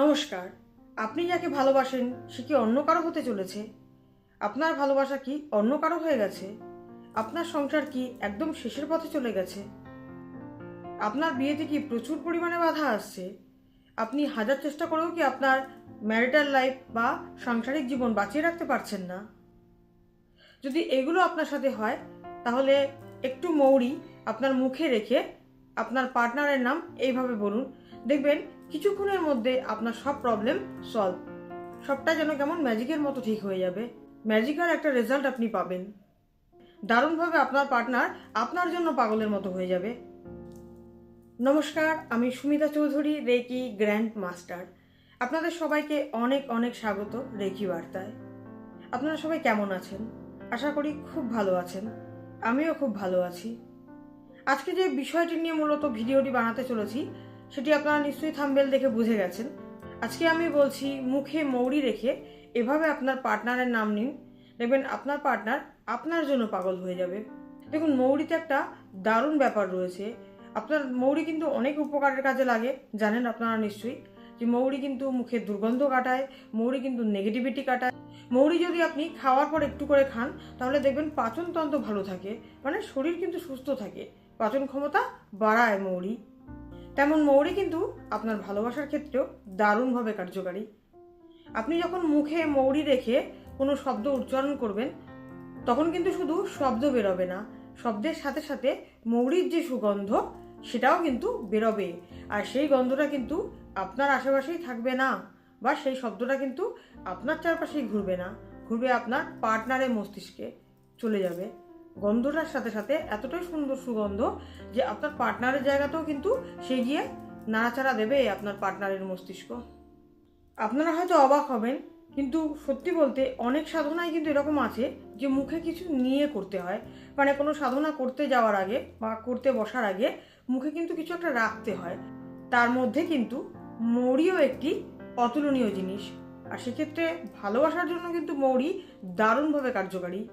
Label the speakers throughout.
Speaker 1: নমস্কার। আপনি যাকে ভালোবাসেন, সে কি অন্য কারও হতে চলেছে? আপনার ভালোবাসা কি অন্য কারও হয়ে গেছে? আপনার সংসার কি একদম শেষের পথে চলে গেছে? আপনার বিয়েতে কি প্রচুর পরিমাণে বাধা আসছে? আপনি হাজার চেষ্টা করেও কি আপনার ম্যারিটাল লাইফ বা সাংসারিক জীবন বাঁচিয়ে রাখতে পারছেন না? যদি এগুলো আপনার সাথে হয়, তাহলে একটু মৌরি আপনার মুখে রেখে আপনার পার্টনারের নাম এইভাবে বলুন। দেখবেন কিছুক্ষণের মধ্যে আপনার সব প্রবলেম সলভ সবটা যেন কেমন ম্যাজিকের মতো ঠিক হয়ে যাবে। ম্যাজিকাল একটা রেজাল্ট আপনি পাবেন। দারুণভাবে আপনার পার্টনার আপনার জন্য পাগলের মতো হয়ে যাবে। নমস্কার, আমি Sumita Chowdhury reiki grand master আপনাদের সবাইকে অনেক অনেক স্বাগত রেকি বার্তায়। আপনারা সবাই কেমন আছেন? আশা করি খুব ভালো আছেন। আমিও খুব ভালো আছি। আজকে যে বিষয়টি নিয়ে মূলত ভিডিওটি বানাতে চলেছি সেটি আপনারা নিশ্চয়ই থাম্বেল দেখে বুঝে গেছেন। আজকে আমি বলছি মুখে মৌরি রেখে এভাবে আপনার পার্টনারের নাম নিন। দেখবেন আপনার পার্টনার আপনার জন্য পাগল হয়ে যাবে। দেখুন, মৌরিতে একটা দারুণ ব্যাপার রয়েছে। আপনার মৌরি কিন্তু অনেক উপকারের কাজে লাগে, জানেন আপনারা নিশ্চয়ই। যে মৌরি কিন্তু মুখে দুর্গন্ধ কাটায়, মৌরি কিন্তু নেগেটিভিটি কাটায়। মৌরি যদি আপনি খাওয়ার পর একটু করে খান, তাহলে দেখবেন পাচনতন্ত্র ভালো থাকে। মানে শরীর কিন্তু সুস্থ থাকে। পাচন ক্ষমতা বাড়ায় মৌরি। তেমন মৌরি কিন্তু আপনার ভালোবাসার ক্ষেত্রেও দারুণভাবে কার্যকারী। আপনি যখন মুখে মৌরি রেখে কোনো শব্দ উচ্চারণ করবেন, তখন কিন্তু শুধু শব্দ বেরোবে না, শব্দের সাথে সাথে মৌরির যে সুগন্ধ, সেটাও কিন্তু বেরোবে। আর সেই গন্ধটা কিন্তু আপনার আশেপাশেই থাকবে না বা সেই শব্দটা কিন্তু আপনার চারপাশেই ঘুরবে না, ঘুরবে আপনার পার্টনারের মস্তিষ্কে চলে যাবে। গন্ধটার সাথে সাথে এতটাই সুন্দর সুগন্ধ যে আপনার পার্টনারের জায়গাতেও কিন্তু সে গিয়ে নাড়াচাড়া দেবে আপনার পার্টনারের মস্তিষ্ক। আপনারা হয়তো অবাক হবেন, কিন্তু সত্যি বলতে অনেক সাধনায় কিন্তু এরকম আছে যে মুখে কিছু নিয়ে করতে হয়। মানে কোনো সাধনা করতে যাওয়ার আগে বা করতে বসার আগে মুখে কিন্তু কিছু একটা রাখতে হয়। তার মধ্যে কিন্তু মৌরিও একটি অতুলনীয় জিনিস। আর সেক্ষেত্রে ভালোবাসার জন্য কিন্তু মৌরি দারুণভাবে কার্যকারী।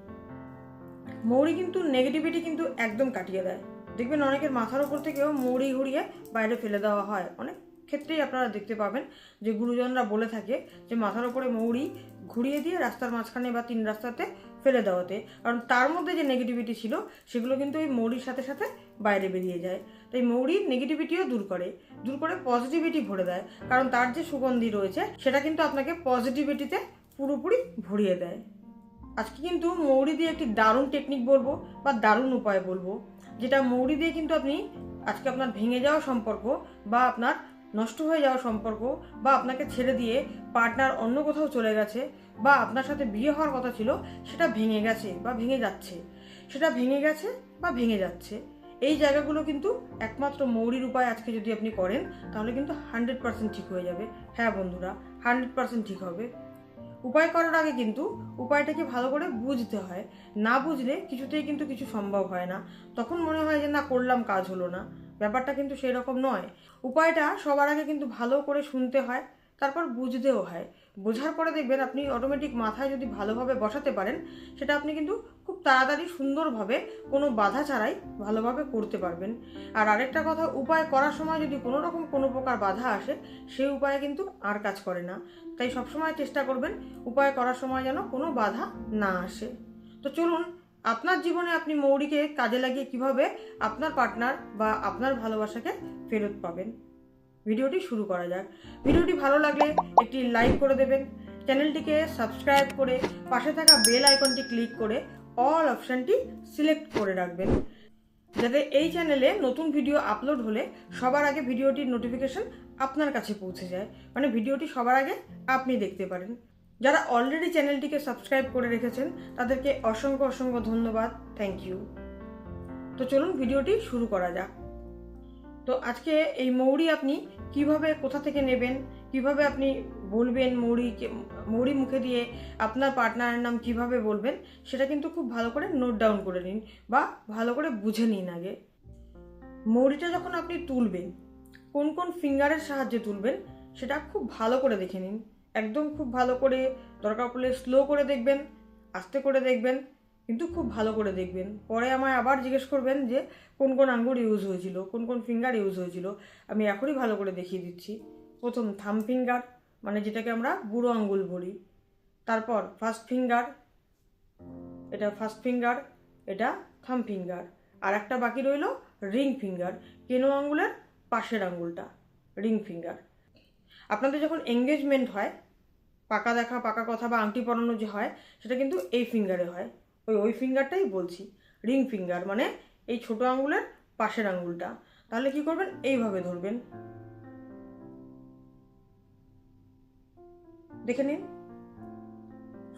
Speaker 1: মৌরি কিন্তু নেগেটিভিটি কিন্তু একদম কাটিয়ে দেয়। দেখবেন অনেকের মাথার উপর থেকেও মৌরি ঘুরিয়ে বাইরে ফেলে দেওয়া হয়। অনেক ক্ষেত্রেই আপনারা দেখতে পাবেন যে গুরুজনরা বলে থাকে যে মাথার ওপরে মৌরি ঘুরিয়ে দিয়ে রাস্তার মাঝখানে বা তিন রাস্তাতে ফেলে দেওয়াতে। কারণ তার মধ্যে যে নেগেটিভিটি ছিল, সেগুলো কিন্তু ওই মৌরির সাথে সাথে বাইরে বেরিয়ে যায়। তাই মৌরি নেগেটিভিটিও দূর করে। দূর করে পজিটিভিটি ভরে দেয়। কারণ তার যে সুগন্ধি রয়েছে, সেটা কিন্তু আপনাকে পজিটিভিটিতে পুরোপুরি ভরিয়ে দেয়। আজকে কিন্তু মৌরি দিয়ে একটি দারুণ টেকনিক বলব বা দারুণ উপায় বলব, যেটা মৌরি দিয়ে কিন্তু আপনি আজকে আপনার ভেঙে যাওয়া সম্পর্ক বা আপনার নষ্ট হয়ে যাওয়া সম্পর্ক বা আপনাকে ছেড়ে দিয়ে পার্টনার অন্য কোথাও চলে গেছে বা আপনার সাথে বিয়ে হওয়ার কথা ছিল, সেটা ভেঙে গেছে বা ভেঙে যাচ্ছে। সেটা ভেঙে গেছে বা ভেঙে যাচ্ছে। এই জায়গাগুলো কিন্তু একমাত্র মৌরির উপায় আজকে যদি আপনি করেন, তাহলে কিন্তু হান্ড্রেড পার্সেন্ট ঠিক হয়ে যাবে। হ্যাঁ বন্ধুরা হান্ড্রেড পার্সেন্ট ঠিক হবে। উপায় করার আগে কিন্তু উপায়টাকে ভালো করে বুঝতে হয়। না বুঝলে কিছুতেই কিন্তু কিছু সম্ভব হয় না। তখন মনে হয় যে, না, করলাম, কাজ হলো না। ব্যাপারটা কিন্তু সেই রকম নয়। উপায়টা সবার আগে কিন্তু ভালো করে শুনতে হয়, তারপর বুঝতেও হয়। বোঝার পরে দেখবেন আপনি অটোমেটিক মাথায় যদি ভালোভাবে বসাতে পারেন, সেটা আপনি কিন্তু খুব তাড়াতাড়ি সুন্দরভাবে কোনো বাধা ছাড়াই ভালোভাবে করতে পারবেন। আর আরেকটা কথা, উপায় করার সময় যদি কোনো রকম কোনো প্রকার বাধা আসে, সেই উপায়ে কিন্তু আর কাজ করে না। তাই সবসময় চেষ্টা করবেন উপায় করার সময় যেন কোনো বাধা না আসে। তো চলুন, আপনার জীবনে আপনি মৌরিকে কাজে লাগিয়ে কীভাবে আপনার পার্টনার বা আপনার ভালোবাসাকে ফেরত পাবেন? ভিডিওটি শুরু করা যাক। ভিডিওটি ভালো লাগলে একটি লাইক করে দেবেন, চ্যানেলটিকে সাবস্ক্রাইব করে পাশে থাকা বেল আইকনটি ক্লিক করে অল অপশানটি সিলেক্ট করে রাখবেন। যাতে এই চ্যানেলে নতুন ভিডিও আপলোড হলে সবার আগে ভিডিওটির নোটিফিকেশন আপনার কাছে পৌঁছে যায়। মানে ভিডিওটি সবার আগে আপনি দেখতে পারেন। যারা অলরেডি চ্যানেলটিকে সাবস্ক্রাইব করে রেখেছেন, তাদেরকে অসংখ্য অসংখ্য ধন্যবাদ। থ্যাংক ইউ তো চলুন ভিডিওটি শুরু করা যাক। তো আজকে এই মৌরি আপনি কীভাবে কোথা থেকে নেবেন? কীভাবে আপনি বলবেন মৌরিকে মৌরি মুখে দিয়ে আপনার পার্টনারের নাম কীভাবে বলবেন? সেটা কিন্তু খুব ভালো করে নোট ডাউন করে নিন বা ভালো করে বুঝে নিন আগে। মৌরিটা যখন আপনি তুলবেন, কোন কোন ফিঙ্গারের সাহায্যে তুলবেন, সেটা খুব ভালো করে দেখে নিন। একদম খুব ভালো করে দরকার পড়লে স্লো করে দেখবেন, আস্তে করে দেখবেন। কিন্তু খুব ভালো করে দেখবেন। পরে আমায় আবার জিজ্ঞেস করবেন যে, কোন কোন আঙ্গুর ইউজ হয়েছিল, কোন কোন ফিঙ্গার ইউজ হয়েছিল। আমি এখনই ভালো করে দেখিয়ে দিচ্ছি। প্রথম থাম ফিঙ্গার মানে যেটাকে আমরা বুড়ো আঙ্গুল বলি। তারপর ফার্স্ট ফিঙ্গার এটা ফার্স্ট ফিঙ্গার এটা থাম ফিঙ্গার আর একটা বাকি রইল রিং ফিঙ্গার কেনো আঙ্গুলের? পাশের আঙ্গুলটা রিং ফিঙ্গার আপনাদের যখন এঙ্গেজমেন্ট হয়, পাকা দেখা, পাকা কথা বা আংটি পরানো যে হয়, সেটা কিন্তু এই ফিঙ্গারে হয়। ওই ওই ফিঙ্গারটাই বলছি। রিং ফিঙ্গার মানে এই ছোট আঙুলের পাশের আঙুলটা তাহলে কি করবেন? এইভাবে ধরবেন। দেখে নিন।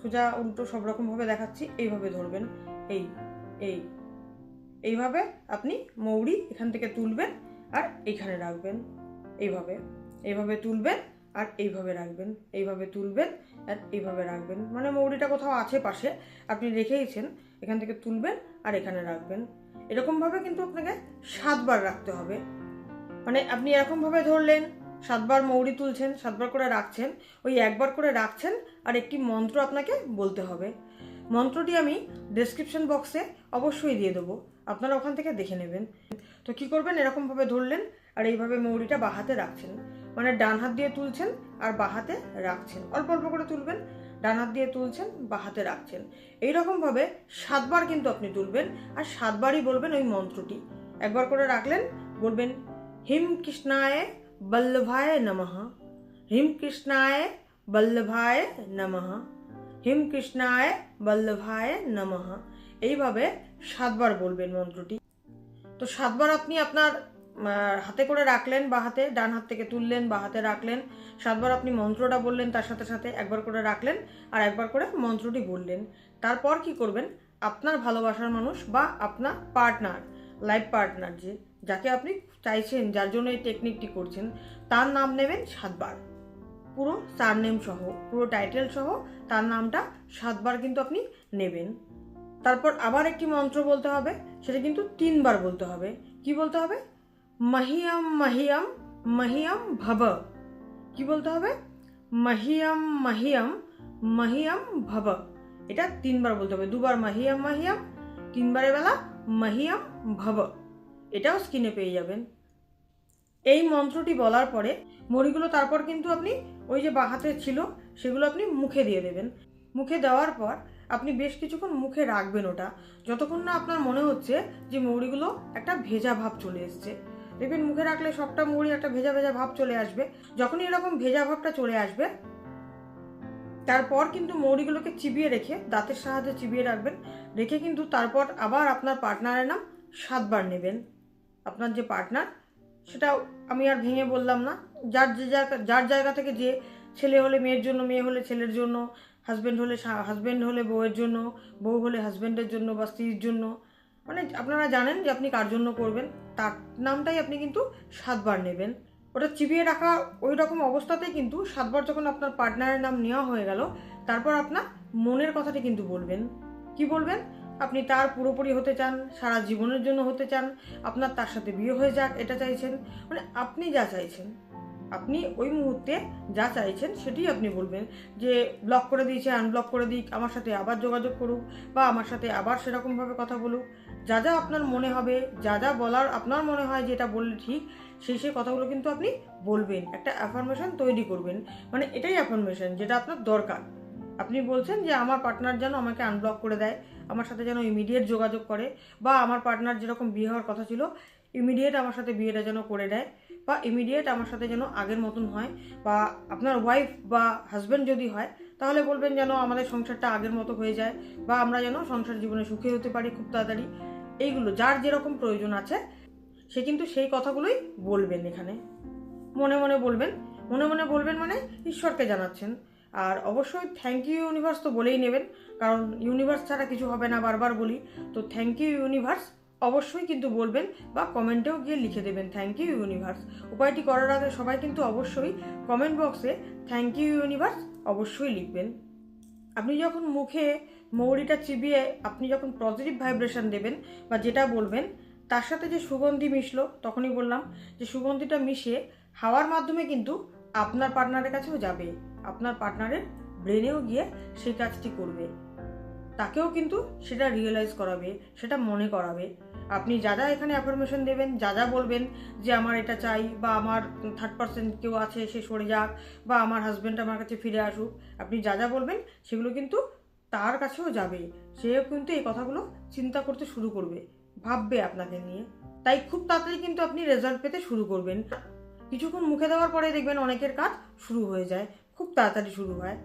Speaker 1: সোজা, উল্টো সব রকমভাবে দেখাচ্ছি। এইভাবে ধরবেন। এই এই, এইভাবে আপনি মৌরি এখান থেকে তুলবেন আর এইখানে রাখবেন। এইভাবে এইভাবে তুলবেন। আর এইভাবে রাখবেন, এইভাবে তুলবেন আর এইভাবে রাখবেন। মানে মৌরিটা কোথাও আছে পাশে, আপনি রেখেইছেন, এখান থেকে তুলবেন আর এখানে রাখবেন। এরকমভাবে কিন্তু আপনাকে সাতবার রাখতে হবে। মানে আপনি এরকমভাবে ধরলেন, সাতবার মৌরি তুলছেন, সাতবার করে রাখছেন, ওই একবার করে রাখছেন আর একটি মন্ত্র আপনাকে বলতে হবে। মন্ত্রটি আমি ডেসক্রিপশন বক্সে অবশ্যই দিয়ে দেবো, আপনারা ওখান থেকে দেখে নেবেন। তো কি করবেন? এরকমভাবে ধরলেন আর এইভাবে মৌরিটা বাহাতে রাখছেন। মানে ডান হাত দিয়ে তুলছেন আর বাহাতে রাখছেন। অল্প অল্প করে তুলবেন, ডান হাত দিয়ে তুলছেন বাহাতে রাখছেন। এইরকমভাবে সাতবার কিন্তু আপনি তুলবেন আর সাতবারই বলবেন ওই মন্ত্রটি। একবার করে রাখলেন, বলবেন, হিম কৃষ্ণায় বল্লভায় নমঃ। হিম কৃষ্ণায় বল্লভায় নমঃ। হিম কৃষ্ণায় বল্লভায় নমঃ। এইভাবে সাতবার বলবেন মন্ত্রটি। তো সাতবার আপনি আপনার হাতে করে রাখলেন বা হাতে, ডান হাত থেকে তুললেন বা হাতে রাখলেন। সাতবার আপনি মন্ত্রটা বললেন, তার সাথে সাথে একবার করে রাখলেন আর একবার করে মন্ত্রটি বললেন। তারপর কি করবেন? আপনার ভালোবাসার মানুষ বা আপনার পার্টনার লাইফ পার্টনার যে, যাকে আপনি চাইছেন, যার জন্য এই টেকনিকটি করছেন, তার নাম নেবেন সাতবার। পুরো সার নেম সহ, পুরো টাইটেল সহ তার নামটা সাতবার কিন্তু আপনি নেবেন। তারপর আবার একটি মন্ত্র বলতে হবে, সেটা কিন্তু তিনবার বলতে হবে। কি বলতে হবে? মহিয়ম মহিয়ম মহিয়ম ভব। কি বলতে হবে? মহিয়ম মহিয়ম মহিয়ম ভব। এটা তিনবার বলতে হবে। দুবার মহিয়ম মহিয়ম, তিনবারের বেলা মহিয়ম ভব। এটাও স্ক্রিনে পেয়ে যাবেন। এই মন্ত্রটি বলার পরে মরিগুলো তারপর কিন্তু আপনি ওই যে বাহাতে ছিল সেগুলো আপনি মুখে দিয়ে দেবেন। মুখে দেওয়ার পর আপনি বেশ কিছুক্ষণ মুখে রাখবেন ওটা। যতক্ষণ না আপনার মনে হচ্ছে যে মৌরিগুলো একটা ভেজা ভাব চলে এসছে। দেখবেন মুখে রাখলে সবটা মৌরি একটা ভেজা ভেজা ভাব চলে আসবে। যখনই এরকম ভেজা ভাবটা চলে আসবে, তারপর কিন্তু মৌরিগুলোকে চিবিয়ে রেখে দাঁতের সাহায্যে চিবিয়ে রাখবেন। রেখে কিন্তু তারপর আবার আপনার পার্টনারের নাম সাতবার নেবেন। আপনার যে পার্টনার, সেটা আমি আর ভেঙে বললাম না। যার যে জায়গা, যার জায়গা থেকে যে ছেলে হলে মেয়ের জন্য, মেয়ে হলে ছেলের জন্য হাজব্যান্ড হলে হাজব্যান্ড হলে বউয়ের জন্য, বউ হলে হাজব্যান্ডের জন্য বা স্ত্রীর জন্য মানে আপনারা জানেন যে আপনি কার জন্য করবেন, তার নামটাই আপনি কিন্তু সাতবার নেবেন। ওটা চিবিয়ে রাখা ওই রকম অবস্থাতেই কিন্তু সাতবার যখন আপনার পার্টনারের নাম নেওয়া হয়ে গেল, তারপর আপনার মনের কথাটি কিন্তু বলবেন। কি বলবেন? আপনি তার পুরোপুরি হতে চান, সারা জীবনের জন্য হতে চান, আপনার তার সাথে বিয়ে হয়ে যাক, এটা চাইছেন। মানে আপনি যা চাইছেন, আপনি ওই মুহূর্তে যা চাইছেন সেটাই আপনি বলবেন যে ব্লক করে দিয়েছে আনব্লক করে দিক, আমার সাথে আবার যোগাযোগ করুক বা আমার সাথে আবার সেরকমভাবে কথা বলুক। যা যা আপনার মনে হবে, যা যা বলার আপনার মনে হয় যে এটা বললে ঠিক, সেই সেই কথাগুলো কিন্তু আপনি বলবেন। একটা অ্যাফার্মেশন তৈরি করবেন। মানে এটাই অ্যাফার্মেশন যেটা আপনার দরকার। আপনি বলছেন যে আমার পার্টনার যেন আমাকে আনব্লক করে দেয়, আমার সাথে যেন ইমিডিয়েট যোগাযোগ করে, বা আমার পার্টনার যেরকম বিয়ে হওয়ার কথা ছিল ইমিডিয়েট আমার সাথে বিয়েটা যেন করে দেয়, বা ইমিডিয়েট আমার সাথে যেন আগের মতন হয়, বা আপনার ওয়াইফ বা হাজব্যান্ড যদি হয়, তাহলে বলবেন যেন আমাদের সংসারটা আগের মতো হয়ে যায়, বা আমরা যেন সংসার জীবনে সুখী হতে পারি খুব তাড়াতাড়ি। এইগুলো যার যেরকম প্রয়োজন আছে, সে কিন্তু সেই কথাগুলোই বলবেন এখানে। মনে মনে বলবেন, মনে মনে বলবেন মানে ঈশ্বরকে জানাচ্ছেন। আর অবশ্যই থ্যাংক ইউ ইউনিভার্স তো বলেই নেবেন, কারণ ইউনিভার্স ছাড়া কিছু হবে না, বারবার বলি। তো থ্যাংক ইউ ইউনিভার্স অবশ্যই কিন্তু বলবেন বা কমেন্টেও গিয়ে লিখে দেবেন থ্যাংক ইউ ইউনিভার্স উপায়টি করার আগে সবাই কিন্তু অবশ্যই কমেন্ট বক্সে থ্যাংক ইউ ইউনিভার্স অবশ্যই লিখবেন। আপনি যখন মুখে মৌরিটা চিবিয়ে আপনি যখন পজিটিভ ভাইব্রেশন দেবেন বা যেটা বলবেন, তার সাথে যে সুগন্ধি মিশলো, তখনই বললাম যে সুগন্ধিটা মিশিয়ে হাওয়ার মাধ্যমে কিন্তু আপনার পার্টনারের কাছেও যাবে। আপনার পার্টনারের ব্রেনেও গিয়ে সেই কাজটি করবে। তাকেও কিন্তু সেটা রিয়েলাইজ করাবে, সেটা মনে করাবে। আপনি যা যা এখানে অ্যাফরমেশন দেবেন, যা যা বলবেন যে আমার এটা চাই বা আমার থার্ড পার্সেন্ট কেউ আছে, সে সরে যাক বা আমার হাজব্যান্ড আমার কাছে ফিরে আসুক, আপনি যা যা বলবেন, সেগুলো কিন্তু তার কাছেও যাবে। সেও কিন্তু এই কথাগুলো চিন্তা করতে শুরু করবে, ভাববে আপনাকে নিয়ে। তাই খুব তাড়াতাড়ি কিন্তু আপনি রেজাল্ট পেতে শুরু করবেন। কিছুক্ষণ মুখে দেওয়ার পরে দেখবেন অনেকের কাজ শুরু হয়ে যায়, খুব তাড়াতাড়ি শুরু হয়।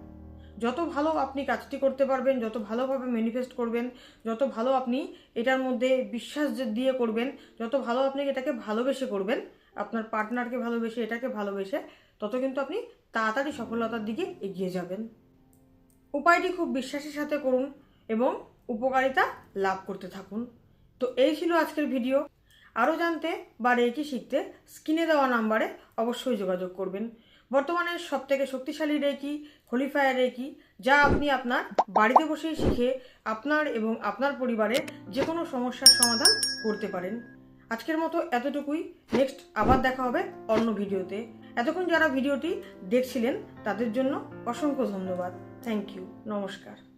Speaker 1: যত ভালো আপনি কাজটি করতে পারবেন, যত ভালোভাবে ম্যানিফেস্ট করবেন, যত ভালো আপনি এটার মধ্যে বিশ্বাস দিয়ে করবেন, যত ভালো আপনি এটাকে ভালোবেসে করবেন, আপনার পার্টনারকে ভালোবেসে, এটাকে ভালোবেসে, তত কিন্তু আপনি তাড়াতাড়ি সফলতার দিকে এগিয়ে যাবেন। উপায়টি খুব বিশ্বাসের সাথে করুন এবং উপকারিতা লাভ করতে থাকুন। তো এই ছিল আজকের ভিডিও। আরও জানতে বা রেকি শিখতে স্ক্রিনে দেওয়া নাম্বারে অবশ্যই যোগাযোগ করবেন। বর্তমানে সবথেকে শক্তিশালী রেকি হোলিফায়ার রেকি, যা আপনি আপনার বাড়িতে বসেই শিখে আপনার এবং আপনার পরিবারের যে কোনো সমস্যার সমাধান করতে পারেন। আজকের মতো এতটুকুই। নেক্সট আবার দেখা হবে অন্য ভিডিওতে। এতক্ষণ যারা ভিডিওটি দেখছিলেন তাদের জন্য অসংখ্য ধন্যবাদ। থ্যাংক ইউ নমস্কার।